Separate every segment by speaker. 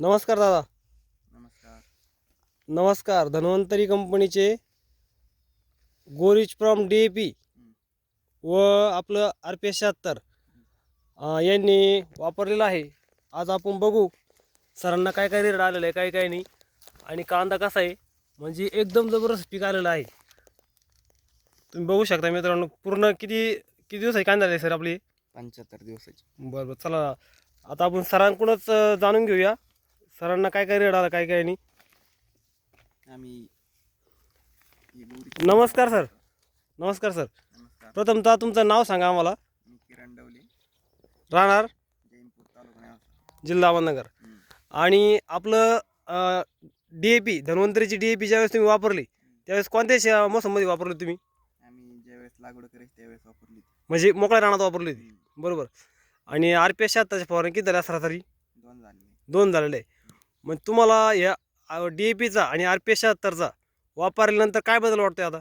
Speaker 1: नमस्कार दादा.
Speaker 2: नमस्कार.
Speaker 1: नमस्कार. धन्वंतरी कंपनीचे गोरिच फ्रॉम डी ए पी व आपलं आर पी एस शहात्तर यांनी वापरलेलं आहे. आज आपण बघू सरांना काय काय रेट आलेलं आहे काय काय नाही. आणि कांदा कसा आहे? म्हणजे एकदम जबरदस्त पीक आलेलं आहे. तुम्ही बघू शकता मित्रांनो पूर्ण किती किती दिवस आहे कांदा आहे सर आपली?
Speaker 2: पंच्याहत्तर दिवसाची.
Speaker 1: बरं बरं. चला आता आपण सरांकडूनच जाणून घेऊया. सरांना काय काय रेट आला काय काय नाही?
Speaker 2: आम्ही
Speaker 1: नमस्कार सर. नमस्कार सर.
Speaker 2: नमस्कार.
Speaker 1: प्रथमतः तुमचं नाव सांगा आम्हाला.
Speaker 2: मी किरण डवले.
Speaker 1: राहणार?
Speaker 2: जैनपूर तालुका नेवासा.
Speaker 1: जिल्हा अहमदनगर.
Speaker 2: हम्म.
Speaker 1: आणि आपलं डी ए पी धन्वंतरीची डी ए पी ज्यावेळेस तुम्ही वापरली त्यावेळेस कोणत्या शे- मोसममध्ये वापरली तुम्ही?
Speaker 2: आम्ही ज्यावेळेस लागवड करायची त्यावेळेस वापरली.
Speaker 1: म्हणजे मोकळ्या रानात वापरली होती.
Speaker 2: हम्म.
Speaker 1: बरोबर. आणि आर पी एस शहात्तरच्या फवारणी किती झाल्या सरासरी
Speaker 2: दोन झाले.
Speaker 1: दोन झालेले. आहे मग तुम्हाला या डी ए पीचा आणि आर पी शहात्तरचा वापरल्यानंतर काय बदल वाटतोय आता?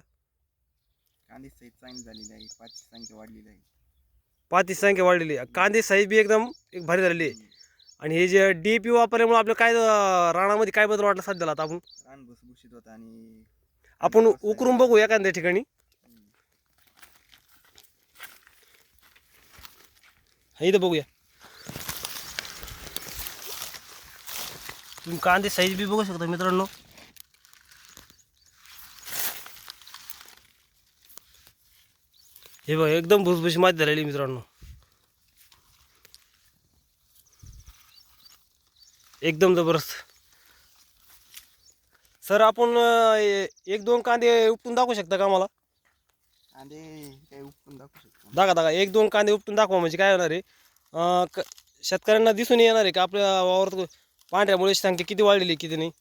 Speaker 2: कांदी साईज चांगली झालेली आहे. पाचची संख्या वाढलेली आहे.
Speaker 1: पाचची संख्या वाढलेली आहे. कांदे साईज बी एकदम एक भारी झालेली आहे. आणि हे जे डी पी वापरल्यामुळे आपलं काय अं, रानामध्ये काय बदल वाटला सध्याला आता आपण?
Speaker 2: रान भुसभुशीत होता आणि
Speaker 1: आपण उकरून बघू एखाद्या ठिकाणी. हा इथं बघूया. तुम्ही कांदे साईज बी बघू शकता मित्रांनो. हे बघ एकदम भुसभुशी माती झालेली मित्रांनो. एकदम जबरदस्त. सर आपण एक दोन कांदे उपटून दाखवू शकता का आम्हाला?
Speaker 2: कांदे उपटून दाखवू शकतो.
Speaker 1: दाखवा दाखवा एक दोन कांदे उपटून दाखवा म्हणजे काय होणार आहे? शेतकऱ्यांना दिसून येणार आहे का आपल्या वावरात पांढऱ्या मुळीची सांगते किती वाढलेली आहे, किती नाही?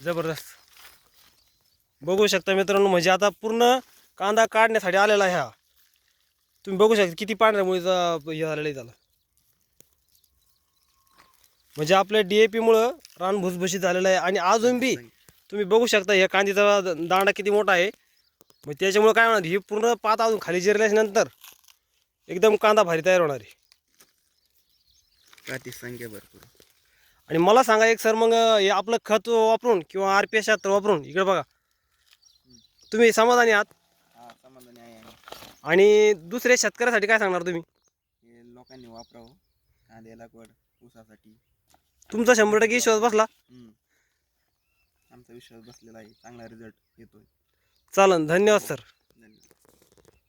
Speaker 1: जबरदस्त. बघू शकता मित्रांनो म्हणजे आता पूर्ण कांदा काढण्यासाठी आलेला आहे हा. तुम्ही बघू शकता किती पांढऱ्या मुळीचा हे झालेला आहे त्याला. म्हणजे आपल्या डी ए पीमुळं रान भुसभुशीत झालेलं आहे. आणि अजून बी तुम्ही बघू शकता या कांदीचा दांडा किती मोठा आहे. मग त्याच्यामुळे काय होणार ही पूर्ण पात अजून खाली जिरल्याच्या नंतर एकदम कांदा भारी तयार होणार आहे.
Speaker 2: संख्या भरपूर.
Speaker 1: आणि मला सांगा एक सर मग हे आपलं खत वापरून किंवा आर पी एस वापरून इकडे बघा. तुम्ही समाधानी आहात?
Speaker 2: हा समाधानी आहे आम्ही.
Speaker 1: आणि दुसऱ्या शेतकऱ्यासाठी काय सांगणार तुम्ही?
Speaker 2: हे लोकांनी वापरावं. कांदे लागवड ऊसासाठी.
Speaker 1: तुमचा शंभर टक्के विश्वास बसला?
Speaker 2: हम्म. आमचा विश्वास बसलेला आहे. चांगला रिझल्ट येतोय.
Speaker 1: चालन धन्यवाद सर.